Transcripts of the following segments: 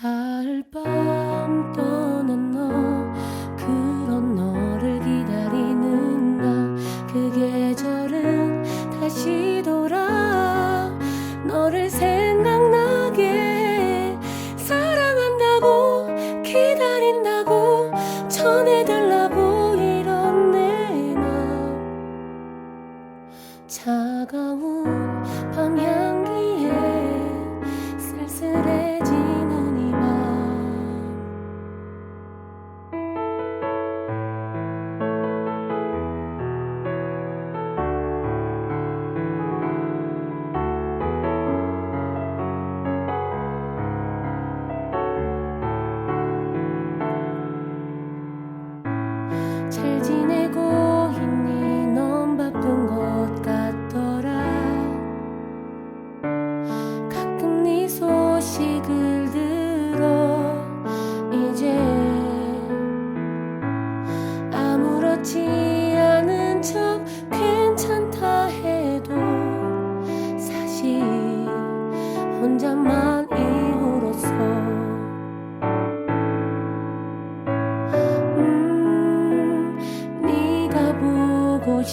가을밤 떠난 너 그런 너를 기다리는 나 그 계절은 다시 돌아 너를 생각나게 사랑한다고 기다린다고 전해달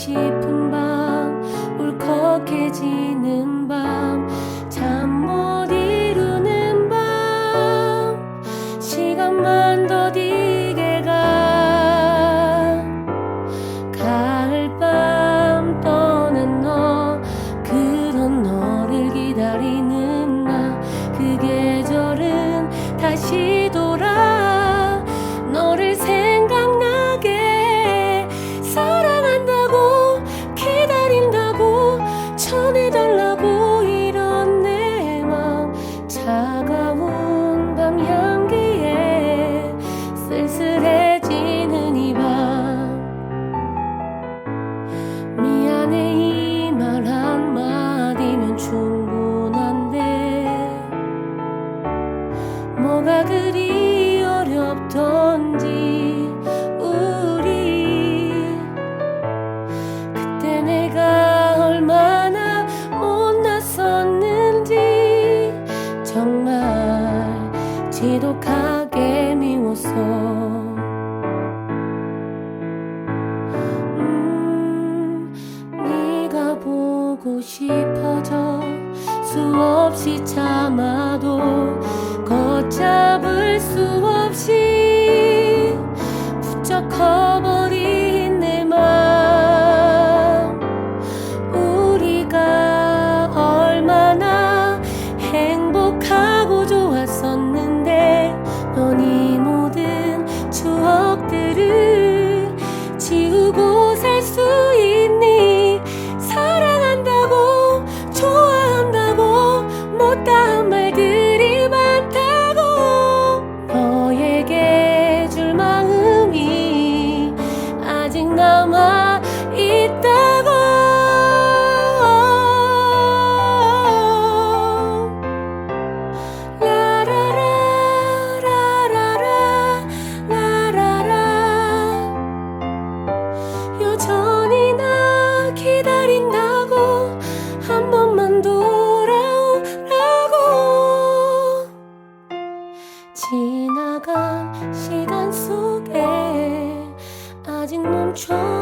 싶은 밤 울컥해지는 밤 잠 못 이루는 밤 시간만 더디게 가. 가을밤 떠난 너 그런 너를 기다리는 충분한데 뭐가 그리 어렵던지 수 없이 참아도 걷잡을 수 없이 부쩍 커버린 내 맘 우리가 얼마나 행복하고 좋았었는데 넌 이 모든 추억들을 지우고 살수 아